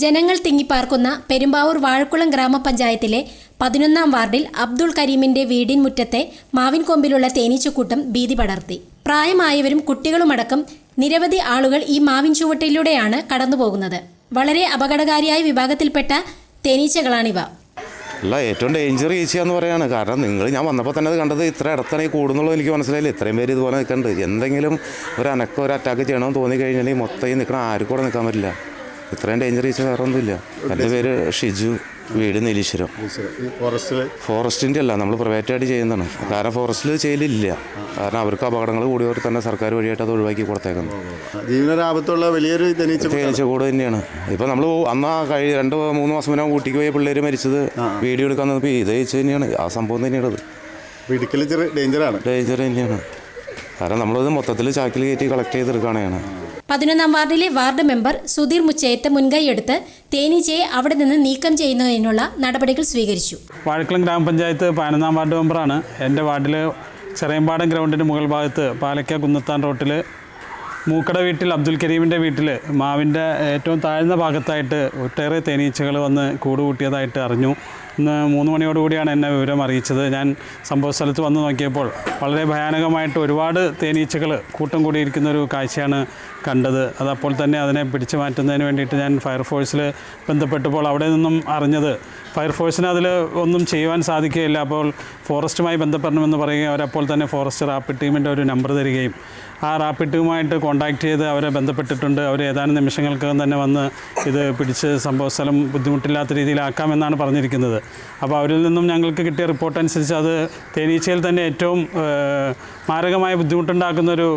ജനങ്ങൾ തിങ്ങിപ്പാർക്കുന്ന പെരുമ്പാവൂർ വാഴക്കുളം ഗ്രാമപഞ്ചായത്തിലെ പതിനൊന്നാം വാർഡിൽ അബ്ദുൾ കരീമിന്റെ വീടിൻ മുറ്റത്തെ മാവിൻ കൊമ്പിലുള്ള തേനീച്ചക്കൂട്ടം ഭീതി പടർത്തി. പ്രായമായവരും കുട്ടികളുമടക്കം നിരവധി ആളുകൾ ഈ മാവിൻ ചുവട്ടിലൂടെയാണ് കടന്നുപോകുന്നത്. വളരെ അപകടകാരിയായ വിഭാഗത്തിൽപ്പെട്ട തേനീച്ചകളാണിവ. അല്ല ഏറ്റവും ഡേഞ്ചർ ഈച്ചയെന്ന് പറയാണ്. കാരണം നിങ്ങൾ ഞാൻ വന്നപ്പോൾ തന്നെ അത് കണ്ടത് ഇത്ര ഇടത്താണ് ഈ കൂടുന്നുള്ളൂ എനിക്ക് മനസ്സിലായില്ല. ഇത്രയും പേര് ഇതുപോലെ നിൽക്കേണ്ടത് എന്തെങ്കിലും ഒരു അനക്കം ഒരു അറ്റാക്ക് ചെയ്യണമെന്ന് തോന്നി കഴിഞ്ഞാൽ ഈ മൊത്തം ഈ നിൽക്കണം ആർക്കും കൂടെ നിൽക്കാൻ പറ്റില്ല. ഇത്രയും ഡേഞ്ചർ ഈച്ച വേറെ ഒന്നുമില്ല എന്റെ പേര് ഷിജു വീട് നീലീശ്വരം. ഫോറസ്റ്റിന്റെ അല്ല നമ്മൾ പ്രൈവറ്റായിട്ട് ചെയ്യുന്നതാണ്. കാരണം ഫോറസ്റ്റിൽ ചെയ്യലില്ല. കാരണം അവർക്ക് അപകടങ്ങൾ കൂടിയവർ തന്നെ സർക്കാർ വഴിയായിട്ട് അത് ഒഴിവാക്കി കൊടുത്തേക്കുന്നു ജീവനൊരാപത്തുള്ള വലിയൊരു തേനീച്ച തേനീച്ച കൂട് തന്നെയാണ്. ഇപ്പം നമ്മൾ അന്ന് ആ കഴി രണ്ട് മൂന്ന് മാസം മുന്നേ ഊട്ടിക്ക് പോയ പിള്ളേർ മരിച്ചത് വീഡിയോ എടുക്കാൻ ഇതേ ഇത് തന്നെയാണ്. ആ സംഭവം തന്നെയാണ് അത് ഡേഞ്ചറാണ് ഡേഞ്ചർ തന്നെയാണ്. കാരണം നമ്മളത് മൊത്തത്തിൽ ചാക്കിൽ കയറ്റി കളക്ട് ചെയ്തെടുക്കുകയാണ് പതിനൊന്നാം വാർഡിലെ വാർഡ് മെമ്പർ സുധീർ മുച്ചയത്ത് മുൻകൈയെടുത്ത് തേനീച്ചയെ അവിടെ നിന്ന് നീക്കം ചെയ്യുന്നതിനുള്ള നടപടികൾ സ്വീകരിച്ചു. വാഴക്കുളം ഗ്രാമപഞ്ചായത്ത് പതിനൊന്നാം വാർഡ് മെമ്പറാണ്. എന്റെ വാർഡിൽ ചെറിയമ്പാടം ഗ്രൗണ്ടിന്റെ മുകൾ ഭാഗത്ത് പാലക്ക കുന്നത്താൻ റോട്ടിൽ മൂക്കട വീട്ടിൽ അബ്ദുൽ കരീമിന്റെ വീട്ടിൽ മാവിന്റെ ഏറ്റവും താഴ്ന്ന ഭാഗത്തായിട്ട് ഒട്ടേറെ തേനീച്ചകൾ വന്ന് കൂടുകൂട്ടിയതായിട്ട് അറിഞ്ഞു. ഇന്ന് മൂന്ന് മണിയോടുകൂടിയാണ് എന്നെ വിവരം അറിയിച്ചത്. ഞാൻ സംഭവ സ്ഥലത്ത് വന്ന് നോക്കിയപ്പോൾ വളരെ ഭയാനകമായിട്ട് ഒരുപാട് തേനീച്ചകൾ കൂട്ടം കൂടിയിരിക്കുന്ന ഒരു കാഴ്ചയാണ് കണ്ടത്. അതപ്പോൾ തന്നെ അതിനെ പിടിച്ചു മാറ്റുന്നതിന് വേണ്ടിയിട്ട് ഞാൻ ഫയർഫോഴ്സിൽ ബന്ധപ്പെട്ടപ്പോൾ അവിടെ നിന്നും അറിഞ്ഞത് ഫയർഫോഴ്സിന് അതിൽ ഒന്നും ചെയ്യുവാൻ സാധിക്കുകയില്ല. അപ്പോൾ ഫോറസ്റ്റുമായി ബന്ധപ്പെടണമെന്ന് പറയുകയും അവരപ്പോൾ തന്നെ ഫോറസ്റ്റ് റാപ്പിഡ് ടീമിന്റെ ഒരു നമ്പർ തരികയും ആ റാപ്പിഡ് ടീമുമായിട്ട് കോൺടാക്ട് ചെയ്ത് അവരെ ബന്ധപ്പെട്ടിട്ടുണ്ട്. അവർ ഏതാനും നിമിഷങ്ങൾക്കകം തന്നെ വന്ന് ഇത് പിടിച്ച് സംഭവ സ്ഥലം ബുദ്ധിമുട്ടില്ലാത്ത രീതിയിലാക്കാമെന്നാണ് പറഞ്ഞിരിക്കുന്നത്. അപ്പോൾ അവരിൽ നിന്നും ഞങ്ങൾക്ക് കിട്ടിയ റിപ്പോർട്ട് അനുസരിച്ച് അത് തേനീച്ചയിൽ തന്നെ ഏറ്റവും മാരകമായ ബുദ്ധിമുട്ടുണ്ടാക്കുന്ന ഒരു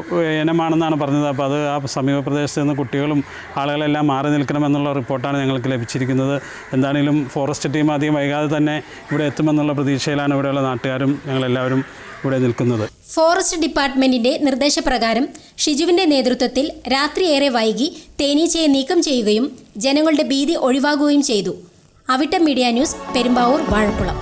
ഇനമാണെന്നാണ് പറഞ്ഞത്. അപ്പോൾ അത് ആ സമീപ പ്രദേശത്ത് നിന്ന് കുട്ടികളും ആളുകളെല്ലാം മാറി നിൽക്കണമെന്നുള്ള റിപ്പോർട്ടാണ് ഞങ്ങൾക്ക് ലഭിച്ചിരിക്കുന്നത്. എന്താണെങ്കിലും ഫോറസ്റ്റ് ടീം ആദ്യം വൈകാതെ തന്നെ ഇവിടെ എത്തുമെന്നുള്ള പ്രതീക്ഷയിലാണ് ഇവിടെയുള്ള നാട്ടുകാരും ഞങ്ങളെല്ലാവരും ഇവിടെ നിൽക്കുന്നത്. ഫോറസ്റ്റ് ഡിപ്പാർട്ട്മെന്റിന്റെ നിർദ്ദേശപ്രകാരം ഷിജുവിന്റെ നേതൃത്വത്തിൽ രാത്രി ഏറെ വൈകി തേനീച്ചയെ നീക്കം ചെയ്യുകയും ജനങ്ങളുടെ ഭീതി ഒഴിവാകുകയും ചെയ്തു. Avittam media news Perumbavoor Vazhakulam